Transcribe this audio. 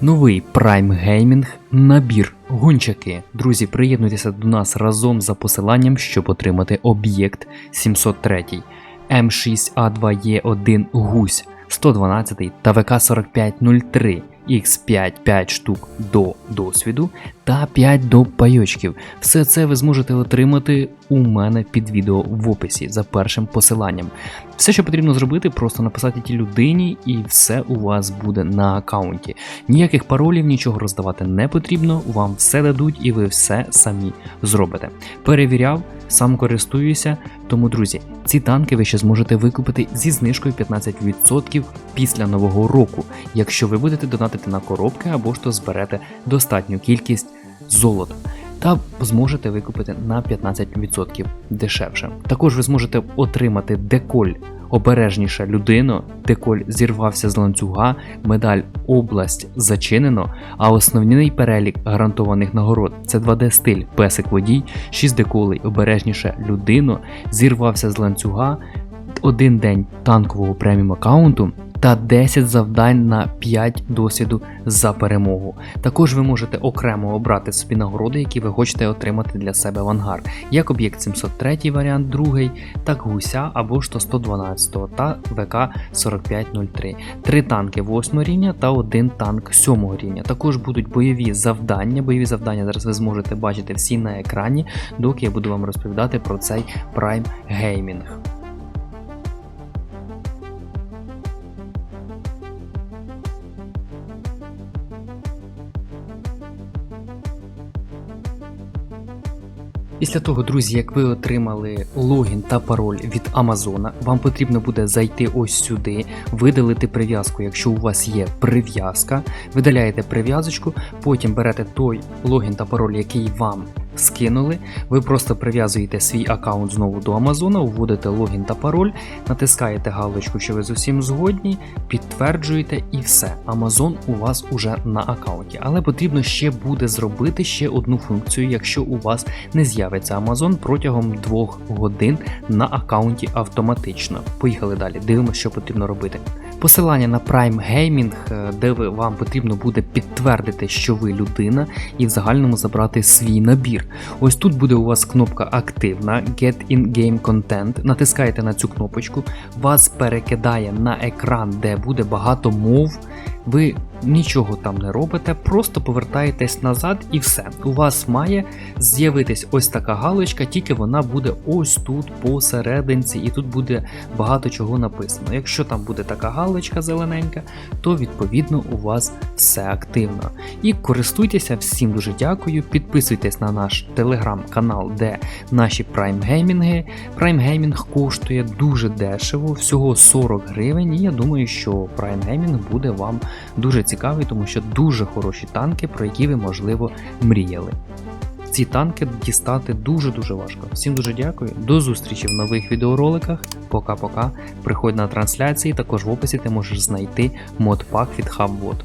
Новий Prime Gaming набір гончаки. Друзі, приєднуйтеся до нас разом за посиланням, щоб отримати об'єкт 703, М6А2Е1 Гусь 112 та ВК4503. X5 5 штук до досвіду та 5 до пайочків. Все це ви зможете отримати у мене під відео в описі за першим посиланням. Все, що потрібно зробити, просто написати тій людині, і все у вас буде на аккаунті. Ніяких паролів, нічого роздавати не потрібно, вам все дадуть і ви все самі зробите. Перевіряв, сам користуюся. Тому, друзі, ці танки ви ще зможете викупити зі знижкою 15% після нового року, якщо ви будете донатити на коробки або ж то зберете достатню кількість золота. Та зможете викупити на 15% дешевше. Також ви зможете отримати деколь. Обережніша людина, деколь зірвався з ланцюга, медаль область зачинено, а основний перелік гарантованих нагород це 2D стиль, песик водій, 6 деколей, обережніша людина, зірвався з ланцюга, один день танкового преміум аккаунту та 10 завдань на 5 досвіду за перемогу. Також ви можете окремо обрати собі нагороди, які ви хочете отримати для себе в ангар, як об'єкт 703 варіант, другий, так гуся або ж то 112 та ВК 4503. Три танки 8 рівня та один танк 7 рівня. Також будуть бойові завдання. Бойові завдання зараз ви зможете бачити всі на екрані, доки я буду вам розповідати про цей Prime Gaming. Після того, друзі, як ви отримали логін та пароль від Амазона, вам потрібно буде зайти ось сюди, видалити прив'язку, якщо у вас є прив'язка, видаляєте прив'язочку, потім берете той логін та пароль, який вам скинули. Ви просто прив'язуєте свій аккаунт знову до Амазона, вводите логін та пароль, натискаєте галочку, що ви з усім згодні, підтверджуєте і все. Амазон у вас уже на аккаунті. Але потрібно ще буде зробити ще одну функцію, якщо у вас не з'явиться Amazon протягом 2 годин на аккаунті автоматично. Поїхали далі, дивимося, що потрібно робити. Посилання на Prime Gaming, е, де ви, вам потрібно буде підтвердити, що ви людина, і в загальному забрати свій набір. Ось тут буде у вас кнопка активна Get in Game Content. Натискаєте на цю кнопочку, вас перекидає на екран, де буде багато мов. Ви нічого там не робите, просто повертаєтесь назад і все. У вас має з'явитись ось така галочка, тільки вона буде ось тут посерединці, і тут буде багато чого написано. Якщо там буде така галочка зелененька, то відповідно у вас все активно. І користуйтеся, всім дуже дякую. Підписуйтесь на наш телеграм-канал, де наші. Prime Gaming коштує дуже дешево, всього 40 гривень. І я думаю, що Gaming буде вам дуже цікавий, тому що дуже хороші танки, про які ви, можливо, мріяли. Ці танки дістати дуже-дуже важко. Всім дуже дякую. До зустрічі в нових відеороликах. Пока-пока. Приходь на трансляції, також в описі ти можеш знайти модпак від HubBot.